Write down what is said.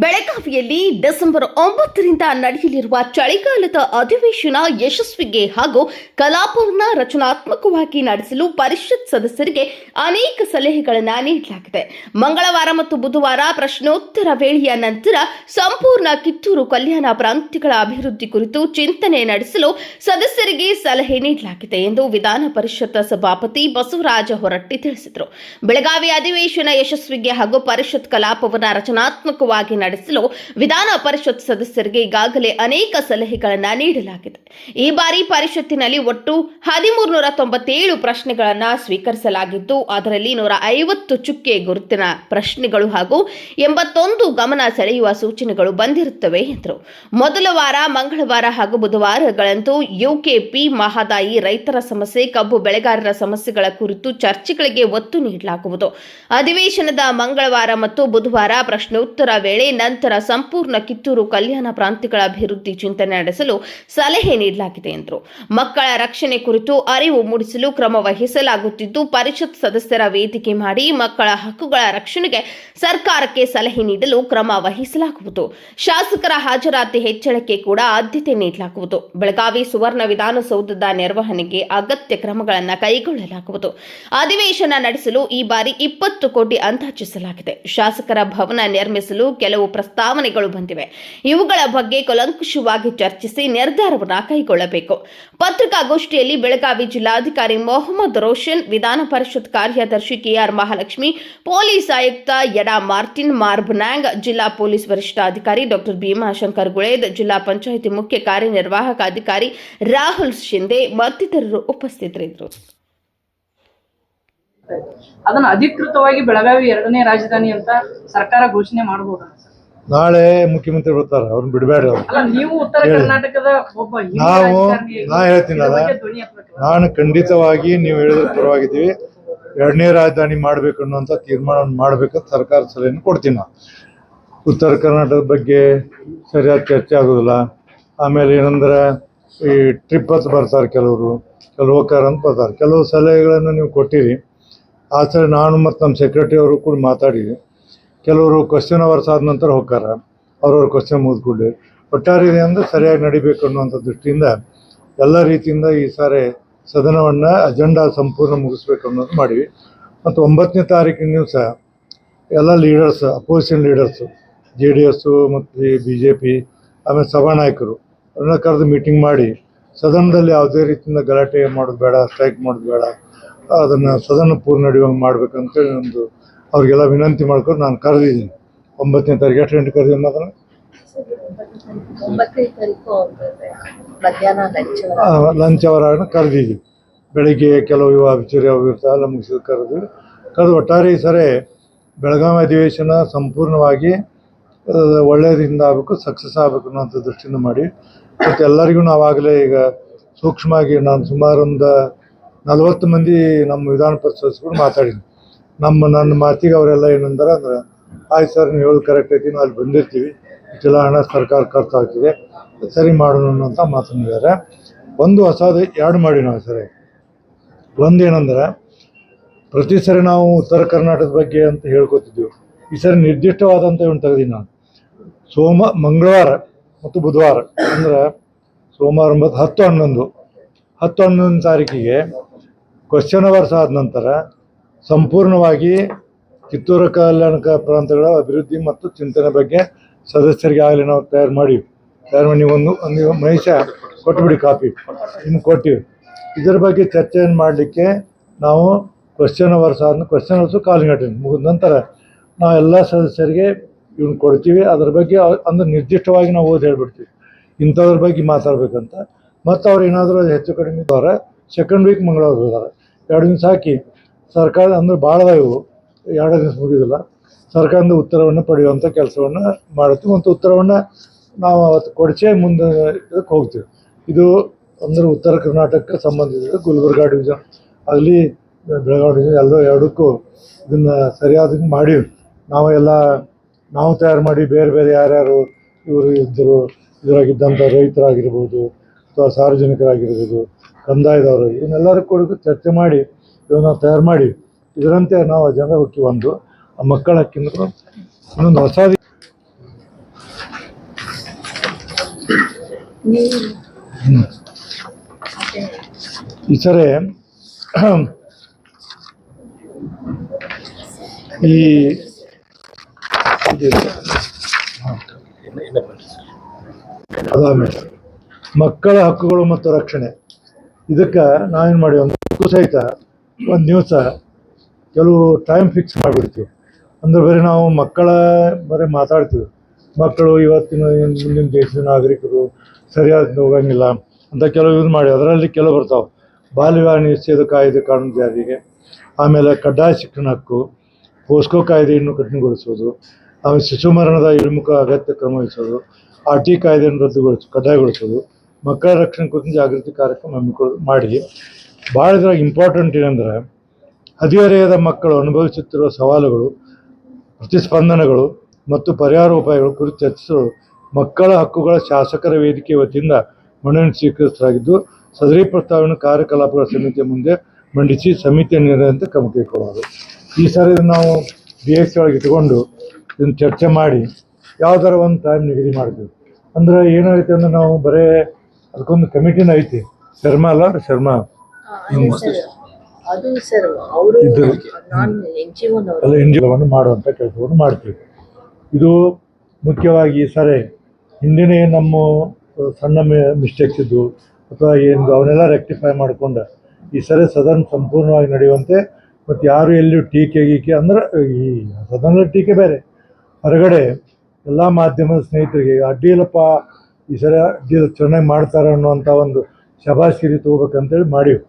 ಬೆಳಗಾವಿಯಲ್ಲಿ ಡಿಸೆಂಬರ್ ಒಂಬತ್ತರಿಂದ ನಡೆಯಲಿರುವ ಚಳಿಗಾಲದ ಅಧಿವೇಶನ ಯಶಸ್ವಿಗೆ ಹಾಗೂ ಕಲಾಪವನ್ನು ರಚನಾತ್ಮಕವಾಗಿ ನಡೆಸಲು ಪರಿಷತ್ ಸದಸ್ಯರಿಗೆ ಅನೇಕ ಸಲಹೆಗಳನ್ನು ನೀಡಲಾಗಿದೆ. ಮಂಗಳವಾರ ಮತ್ತು ಬುಧವಾರ ಪ್ರಶ್ನೋತ್ತರ ವೇಳೆಯ ನಂತರ ಸಂಪೂರ್ಣ ಕಿತ್ತೂರು ಕಲ್ಯಾಣ ಪ್ರಾಂತ್ಯಗಳ ಅಭಿವೃದ್ಧಿ ಕುರಿತು ಚಿಂತನೆ ನಡೆಸಲು ಸದಸ್ಯರಿಗೆ ಸಲಹೆ ನೀಡಲಾಗಿದೆ ಎಂದು ವಿಧಾನ ಪರಿಷತ್ ಸಭಾಪತಿ ಬಸವರಾಜ ಹೊರಟ್ಟಿ ತಿಳಿಸಿದರು. ಬೆಳಗಾವಿ ಅಧಿವೇಶನ ಯಶಸ್ವಿಗೆ ಹಾಗೂ ಪರಿಷತ್ ಕಲಾಪವನ್ನು ರಚನಾತ್ಮಕವಾಗಿ ನಡೆಸಲು ವಿಧಾನ ಪರಿಷತ್ ಸದಸ್ಯರಿಗೆ ಈಗಾಗಲೇ ಅನೇಕ ಸಲಹೆಗಳನ್ನು ನೀಡಲಾಗಿದೆ. ಈ ಬಾರಿ ಪರಿಷತ್ತಿನಲ್ಲಿ ಒಟ್ಟು ಹದಿಮೂರುನೂರ ತೊಂಬತ್ತೇಳು ಪ್ರಶ್ನೆಗಳನ್ನು ಸ್ವೀಕರಿಸಲಾಗಿದ್ದು, ಅದರಲ್ಲಿ ನೂರ ಐವತ್ತು ಚುಕ್ಕೆ ಗುರುತಿನ ಪ್ರಶ್ನೆಗಳು ಹಾಗೂ ಎಂಬತ್ತೊಂದು ಗಮನ ಸೆಳೆಯುವ ಸೂಚನೆಗಳು ಬಂದಿರುತ್ತವೆ ಎಂದರು. ಮೊದಲ ವಾರ, ಮಂಗಳವಾರ ಹಾಗೂ ಬುಧವಾರಗಳಂತೂ ಯುಕೆಪಿ ಮಹದಾಯಿ ರೈತರ ಸಮಸ್ಯೆ, ಕಬ್ಬು ಬೆಳೆಗಾರರ ಸಮಸ್ಯೆಗಳ ಕುರಿತು ಚರ್ಚೆಗಳಿಗೆ ಒತ್ತು ನೀಡಲಾಗುವುದು. ಅಧಿವೇಶನದ ಮಂಗಳವಾರ ಮತ್ತು ಬುಧವಾರ ಪ್ರಶ್ನೋತ್ತರ ವೇಳೆ ನಂತರ ಸಂಪೂರ್ಣ ಕಿತ್ತೂರು ಕಲ್ಯಾಣ ಪ್ರಾಂತ್ಯಗಳ ಅಭಿವೃದ್ಧಿ ಚಿಂತನೆ ನಡೆಸಲು ಸಲಹೆ ನೀಡಲಾಗಿದೆ ಎಂದರು. ಮಕ್ಕಳ ರಕ್ಷಣೆ ಕುರಿತು ಅರಿವು ಮೂಡಿಸಲು ಕ್ರಮ ವಹಿಸಲಾಗುತ್ತಿದ್ದು, ಪರಿಷತ್ ಸದಸ್ಯರ ವೇದಿಕೆ ಮಾಡಿ ಮಕ್ಕಳ ಹಕ್ಕುಗಳ ರಕ್ಷಣೆಗೆ ಸರ್ಕಾರಕ್ಕೆ ಸಲಹೆ ನೀಡಲು ಕ್ರಮ ವಹಿಸಲಾಗುವುದು. ಶಾಸಕರ ಹಾಜರಾತಿ ಹೆಚ್ಚಳಕ್ಕೆ ಕೂಡ ಆದ್ಯತೆ ನೀಡಲಾಗುವುದು. ಬೆಳಗಾವಿ ಸುವರ್ಣ ವಿಧಾನಸೌಧದ ನಿರ್ವಹಣೆಗೆ ಅಗತ್ಯ ಕ್ರಮಗಳನ್ನು ಕೈಗೊಳ್ಳಲಾಗುವುದು. ಅಧಿವೇಶನ ನಡೆಸಲು ಈ ಬಾರಿ ಇಪ್ಪತ್ತು ಕೋಟಿ ಅಂದಾಜಿಸಲಾಗಿದೆ. ಶಾಸಕರ ಭವನ ನಿರ್ಮಿಸಲು ಕೆಲವು ಪ್ರಸ್ತಾವನೆಗಳು ಬಂದಿವೆ. ಇವುಗಳ ಬಗ್ಗೆ ಕುಲಂಕುಷವಾಗಿ ಚರ್ಚಿಸಿ ನಿರ್ಧಾರವನ್ನು ಕೈಗೊಳ್ಳಬೇಕು. ಪತ್ರಿಕಾಗೋಷ್ಠಿಯಲ್ಲಿ ಬೆಳಗಾವಿ ಜಿಲ್ಲಾಧಿಕಾರಿ ಮೊಹಮ್ಮದ್ ರೋಷನ್, ವಿಧಾನ ಪರಿಷತ್ ಕಾರ್ಯದರ್ಶಿ ಕೆಆರ್ ಮಹಾಲಕ್ಷ್ಮಿ, ಪೊಲೀಸ್ ಆಯುಕ್ತ ಯಡಾ ಮಾರ್ಟಿನ್ ಮಾರ್ಬನಾಂಗ್ ಜಿಲ್ಲಾ ಪೊಲೀಸ್ ವರಿಷ್ಠಾಧಿಕಾರಿ ಡಾಕ್ಟರ್ ಭೀಮಾಶಂಕರ್ ಗುಳೇದ್, ಜಿಲ್ಲಾ ಪಂಚಾಯಿತಿ ಮುಖ್ಯ ಕಾರ್ಯನಿರ್ವಾಹಕ ಅಧಿಕಾರಿ ರಾಹುಲ್ ಶಿಂದೆ ಮತ್ತಿತರರು ಉಪಸ್ಥಿತರಿದ್ದರು. ಅದನ್ನ ಅಧಿಕೃತವಾಗಿ ಬೆಳಗಾವಿ ಎರಡನೇ ರಾಜಧಾನಿ ಅಂತ ಸರ್ಕಾರ ಘೋಷಣೆ ಮಾಡಬಹುದು ನಾಳೆ ಮುಖ್ಯಮಂತ್ರಿ ಬರ್ತಾರೆ ಅವ್ರನ್ನ ಬಿಡಬೇಡ ನೀವು ಉತ್ತರ ಕರ್ನಾಟಕದ ಒಬ್ಬ ನಾವು ನಾ ಹೇಳ್ತೀನಲ್ಲ ಬಗ್ಗೆ ನಾನು ಖಂಡಿತವಾಗಿ ನೀವು ಹೇಳಿದ್ರ ಪರವಾಗಿದ್ದೀವಿ. ಎರಡನೇ ರಾಜಧಾನಿ ಮಾಡ್ಬೇಕು ಅನ್ನುವಂಥ ತೀರ್ಮಾನ ಮಾಡ್ಬೇಕಂತ ಸರ್ಕಾರ ಸಲಹೆಯನ್ನು ಕೊಡ್ತೀನಿ ನಾನು. ಉತ್ತರ ಕರ್ನಾಟಕದ ಬಗ್ಗೆ ಸರಿಯಾದ ಚರ್ಚೆ ಆಗೋದಿಲ್ಲ. ಆಮೇಲೆ ಏನಂದ್ರೆ ಈ ಟ್ರಿಪ್ ಅಂತ ಬರ್ತಾರೆ ಕೆಲವರು ಕೆಲವು ಹೋಗ್ತಾರೆ ಅಂತ ಬರ್ತಾರೆ. ಕೆಲವು ಸಲಹೆಗಳನ್ನು ನೀವು ಕೊಟ್ಟಿರಿ. ಆ ನಾನು ಮತ್ತು ನಮ್ಮ ಸೆಕ್ರೆಟರಿ ಅವರು ಕೂಡ ಮಾತಾಡಿ, ಕೆಲವರು ಕ್ವಶನ್ ಅವರ್ಸ್ ಆದ ನಂತರ ಹೋಗ್ತಾರೆ, ಅವ್ರವ್ರ ಕ್ವಶನ್ ಮುಗಿದ್ಕೊಂಡು ಒಟ್ಟಾರೆ ಅಂದರೆ ಸರಿಯಾಗಿ ನಡಿಬೇಕು ಅನ್ನುವಂಥ ದೃಷ್ಟಿಯಿಂದ ಎಲ್ಲ ರೀತಿಯಿಂದ ಈ ಸಾರಿ ಸದನವನ್ನು ಅಜೆಂಡಾ ಸಂಪೂರ್ಣ ಮುಗಿಸ್ಬೇಕು ಅನ್ನೋದು ಮಾಡಿವಿ. ಮತ್ತು ಒಂಬತ್ತನೇ ತಾರೀಕಿನ ದಿವಸ ಎಲ್ಲ leaders opposition leaders J D S ಮತ್ತು ಬಿ ಜೆ ಪಿ ಆಮೇಲೆ ಸಭಾನಾಯಕರು ಅವ್ರನ್ನ ಕರೆದು ಮೀಟಿಂಗ್ ಮಾಡಿ, ಸದನದಲ್ಲಿ ಯಾವುದೇ ರೀತಿಯಿಂದ ಗಲಾಟೆ ಮಾಡೋದು ಬೇಡ ಸ್ಟ್ರೈಕ್ ಮಾಡೋದು ಬೇಡ ಅದನ್ನು ಸದನ ಪೂರ್ಣ ನಡೆಯುವಂಗೆ ಮಾಡ್ಬೇಕಂತೇಳಿ ಒಂದು ಅವ್ರಿಗೆಲ್ಲ ವಿನಂತಿ ಮಾಡ್ಕೊಂಡು ನಾನು ಕರೆದಿದ್ದೀನಿ. ಒಂಬತ್ತನೇ ತಾರೀಕು ಎಷ್ಟು ಗಂಟೆ ಕರೆದಿದ್ದೀನಿ ಅದನ್ನು ಲಂಚ್ ಅವರ. ಅವರನ್ನು ಕರೆದಿದ್ವಿ ಬೆಳಿಗ್ಗೆ ಕೆಲವು ಯುವ ಅಭಿಚರಿ ಅವು ಇರ್ತಾವಲ್ಲ ಮುಗಿಸಿ ಕರೆದು ಕರೆದು ಒಟ್ಟಾರೆ ಈ ಸರಿ ಬೆಳಗಾವಿ ಅಧಿವೇಶನ ಸಂಪೂರ್ಣವಾಗಿ ಒಳ್ಳೆಯದರಿಂದ ಒಳ್ಳೆಯದಿಂದ ಆಗಬೇಕು ಸಕ್ಸಸ್ ಆಗಬೇಕು ಅನ್ನೋಂಥ ದೃಷ್ಟಿಯಿಂದ ಮಾಡಿ. ಮತ್ತು ಎಲ್ಲರಿಗೂ ನಾವಾಗಲೇ ಈಗ ಸೂಕ್ಷ್ಮವಾಗಿ ನಾನು ಸುಮಾರು ಒಂದು ನಲವತ್ತು ಮಂದಿ ನಮ್ಮ ವಿಧಾನ ಪರಿಷತ್ ಮಾತಾಡಿದ್ವಿ ನಮ್ಮ, ನನ್ನ ಮಾತಿಗೆ ಅವರೆಲ್ಲ ಏನಂದ್ರೆ ಅಂದ್ರೆ, ಆಯ್ತು ಸರ್, ನೀವು ಹೇಳೋದು ಕರೆಕ್ಟ್ ಐತಿ, ನಾವು ಅಲ್ಲಿ ಬಂದಿರ್ತೀವಿ. ಇಷ್ಟೆಲ್ಲ ಹಣ ಸರ್ಕಾರ ಖರ್ಚಾಗ್ತಿದೆ ಸರಿ ಮಾಡೋಣ ಅಂತ ಮಾತನಾಡಿದ್ದಾರೆ ಒಂದು ಹೊಸದು ಎರಡು ಮಾಡಿ ನಾವು ಸರಿ? ಒಂದೇನಂದ್ರೆ ಪ್ರತಿ ಸರಿ ನಾವು ಉತ್ತರ ಕರ್ನಾಟಕದ ಬಗ್ಗೆ ಅಂತ ಹೇಳ್ಕೊತಿದ್ವಿ. ಈ ಸರಿ ನಿರ್ದಿಷ್ಟವಾದಂಥ ಇವನು ತೆಗೆದೀನಿ ನಾನು. ಸೋಮ, ಮಂಗಳವಾರ ಮತ್ತು ಬುಧವಾರ ಅಂದ್ರೆ, ಸೋಮವಾರ ಮತ್ತು ಹತ್ತು ಹನ್ನೊಂದು. ಹತ್ತು ಹನ್ನೊಂದು ತಾರೀಕಿಗೆ ಕ್ವಶನ್ ಅವರ್ಸ್ ಆದ ನಂತರ ಸಂಪೂರ್ಣವಾಗಿ ಕಿತ್ತೂರು ಕಲ್ಯಾಣ ಕ- ಪ್ರಾಂತಗಳ ಅಭಿವೃದ್ಧಿ ಮತ್ತು ಚಿಂತನೆ ಬಗ್ಗೆ ಸದಸ್ಯರಿಗೆ ಆಗಲಿ ನಾವು ತಯಾರು ಮಾಡಿ. ತಯಾರು ಮಾಡಿ ಒಂದು ಒಂದು ಮಹಿಷ ಕೊಟ್ಟುಬಿಡಿ ಕಾಪಿ. ನಿಮ್ಗೆ ಕೊಟ್ಟಿವಿ. ಇದರ ಬಗ್ಗೆ ಚರ್ಚೆಯನ್ನು ಮಾಡಲಿಕ್ಕೆ ನಾವು ಕ್ವಶನ್ ಅವರ್ಸ್ ಆದ ಕ್ವಶನ್ ಅವರ್ಸು ಕಾಲಿಂಗ್ ಅಟೆಂಡ್ ಮುಗಿದ ನಂತರ ನಾವು ಎಲ್ಲ ಸದಸ್ಯರಿಗೆ ಇವ್ನ ಕೊಡ್ತೀವಿ. ಅದ್ರ ಬಗ್ಗೆ ಅಂದ್ರೆ ನಿರ್ದಿಷ್ಟವಾಗಿ ನಾವು ಓದಿ ಹೇಳ್ಬಿಡ್ತೀವಿ. ಇಂಥವ್ರ ಬಗ್ಗೆ ಮಾತಾಡ್ಬೇಕಂತ. ಮತ್ತು ಅವ್ರು ಏನಾದರೂ ಹೆಚ್ಚು ಕಡಿಮೆ ಇದ್ದವ್ರೆ ಸೆಕೆಂಡ್ ವೀಕ್ ಮಂಗಳವಾರ ಹೋದಾರೆ ಎರಡು ದಿವಸ ಹಾಕಿ ಸರ್ಕಾರ ಅಂದರೆ ಭಾಳ ಇವು. ಎರಡು ದಿವಸ ಮುಗಿದಿಲ್ಲ. ಸರ್ಕಾರದ ಉತ್ತರವನ್ನು ಪಡೆಯುವಂಥ ಕೆಲಸವನ್ನು ಮಾಡುತ್ತೀವಿ ಮತ್ತು ಉತ್ತರವನ್ನು ನಾವು ಅವತ್ತು ಕೊಡಚೆ ಮುಂದೆ ಇದಕ್ಕೆ ಹೋಗ್ತೀವಿ. ಇದು ಅಂದರೆ ಉತ್ತರ ಕರ್ನಾಟಕಕ್ಕೆ ಸಂಬಂಧಿಸಿದ ಗುಲ್ಬರ್ಗಾ ಡಿವಿಷನ್ ಆಗಲಿ ಬೆಳಗಾವಿ ಡಿವಿಷನ್ ಎಲ್ಲರೂ ಎರಡಕ್ಕೂ ಇದನ್ನು ಸರಿಯಾದ ಮಾಡಿ ನಾವು ಎಲ್ಲ ನಾವು ತಯಾರು ಮಾಡಿ ಬೇರೆ ಬೇರೆ ಯಾರ್ಯಾರು ಇವರು ಇದ್ದರು ಇದರಾಗಿದ್ದಂಥ ರೈತರಾಗಿರ್ಬೋದು ಅಥವಾ ಸಾರ್ವಜನಿಕರಾಗಿರ್ಬೋದು ಕಂದಾಯದವರು, ಇವನ್ನೆಲ್ಲರೂ ಕೂಡ ಚರ್ಚೆ ಮಾಡಿ, ಇವನ್ನ ತಯಾರು ಮಾಡಿ, ಇದರಂತೆ ನಾವು ಜನರ ಬಂದು ಒಂದು ಮಕ್ಕಳ ಹಕ್ಕಿಂದ್ರು ಇನ್ನೊಂದು ಹೊಸ ಇತರೆ ಈ ಮಕ್ಕಳ ಹಕ್ಕುಗಳು ಮತ್ತು ರಕ್ಷಣೆ. ಇದಕ್ಕೆ ನಾವೇನು ಮಾಡಿ, ಒಂದು ಸಹಿತ ಒಂದು ದಿವಸ ಕೆಲವು ಟೈಮ್ ಫಿಕ್ಸ್ ಮಾಡಿಬಿಡ್ತೀವಿ. ಅಂದ್ರೆ ಬರೀ ನಾವು ಮಕ್ಕಳ ಬರೀ ಮಾತಾಡ್ತೀವಿ. ಮಕ್ಕಳು ಇವತ್ತಿನ ಮುಂದಿನ ದೇಶದ ನಾಗರಿಕರು ಸರಿಯಾದ ಹೋಗಂಗಿಲ್ಲ ಅಂತ ಕೆಲವು ಇದು ಮಾಡಿ, ಅದರಲ್ಲಿ ಕೆಲವು ಬರ್ತಾವೆ. ಬಾಲ್ಯ ನಿಷೇಧ ಕಾಯ್ದೆ ಕಾನೂನು ಜಾರಿಗೆ, ಆಮೇಲೆ ಕಡ್ಡಾಯ ಶಿಕ್ಷಣ ಹಕ್ಕು, ಪೋಸ್ಕೋ ಕಾಯ್ದೆಯನ್ನು ಕಠಿಣಗೊಳಿಸುವುದು ಆಮೇಲೆ ಶಿಶು ಮರಣದ ಇಳಿಮುಖ ಅಗತ್ಯ ಕ್ರಮ ವಹಿಸೋದು, ಆರ್ ಟಿ ಕಾಯ್ದೆಯನ್ನು ರದ್ದುಗೊಳಿಸು, ಕಡ್ಡಾಯಗೊಳಿಸೋದು. ಮಕ್ಕಳ ರಕ್ಷಣೆ ಕುರಿತು ಜಾಗೃತಿ ಕಾರ್ಯಕ್ರಮ ಹಮ್ಮಿಕೊಳ್ಳೋದು ಮಾಡಿ ಭಾಳ ಇಂಪಾರ್ಟೆಂಟ್ ಏನಂದ್ರೆ, ಹದಿಹರೆಯದ ಮಕ್ಕಳು ಅನುಭವಿಸುತ್ತಿರುವ ಸವಾಲುಗಳು, ಪ್ರತಿಸ್ಪಂದನೆಗಳು ಮತ್ತು ಪರಿಹಾರ ಉಪಾಯಗಳು ಕುರಿತು ಚರ್ಚಿಸಲು ಮಕ್ಕಳ ಹಕ್ಕುಗಳ ಶಾಸಕರ ವೇದಿಕೆ ವತಿಯಿಂದ ಮನವಿ ಸ್ವೀಕರಿಸಲಾಗಿದ್ದು, ಸದರಿ ಪ್ರಸ್ತಾವನೆ ಕಾರ್ಯಕಲಾಪಗಳ ಸಮಿತಿಯ ಮುಂದೆ ಮಂಡಿಸಿ ಸಮಿತಿಯ ನಿರ್ಣಯದಂತೆ ಕ್ರಮ ಕೈಗೊಳ್ಳೋದು ಈ ಸಾರಿ ನಾವು ಬಿ ಎಸ್ ಒಳಗೆ ಇಟ್ಕೊಂಡು ಇದನ್ನು ಚರ್ಚೆ ಮಾಡಿ, ಯಾವ್ದಾರ ಒಂದು ಟೈಮ್ ನಿಗದಿ ಮಾಡ್ತೀವಿ ಅಂದ್ರೆ ಏನಾಗುತ್ತೆ ಅಂದರೆ ನಾವು ಬರೇ ಅದಕ್ಕೊಂದು ಕಮಿಟಿನ ಐತಿ. ಶರ್ಮಾ ಅಲ್ಲ ಶರ್ಮಾ. ಅದು ಸರ್ ಅವರು ಇದು- ನಾನ್ ಎನ್ ಜಿ ಇಂಜಿನವನ್ನು ಮಾಡುವಂಥ ಕೆಲಸವನ್ನು ಮಾಡ್ತೀವಿ. ಇದು ಮುಖ್ಯವಾಗಿ ಈ ಸರಿ ಹಿಂದಿನ ಏನು ನಮ್ಮ ಸಣ್ಣ ಮಿಸ್ಟೇಕ್ಸ್ ಇದ್ದು ಅಥವಾ ಏನು ಅವನ್ನೆಲ್ಲ ರೆಕ್ಟಿಫೈ ಮಾಡಿಕೊಂಡು. ಈ ಸರಿ ಸದನ ಸಂಪೂರ್ಣವಾಗಿ ನಡೆಯುವಂತೆ ಮತ್ತು ಯಾರು ಎಲ್ಲೂ ಟೀಕೆ ಗೀಕೆ ಅಂದ್ರೆ ಈ ಸದನದ ಟೀಕೆ ಬೇರೆ. ಹೊರಗಡೆ ಎಲ್ಲ ಮಾಧ್ಯಮದ ಸ್ನೇಹಿತರಿಗೆ ಅಡ್ಡಿ ಇಲ್ಲಪ್ಪ ಈ ಸಲ ಚೆನ್ನಾಗಿ ಮಾಡ್ತಾರೆ ಅನ್ನುವಂಥ ಒಂದು ಶಬಾಶ್ಗಿರಿ ತಗೋಬೇಕಂತೇಳಿ ಮಾಡೀವಿ.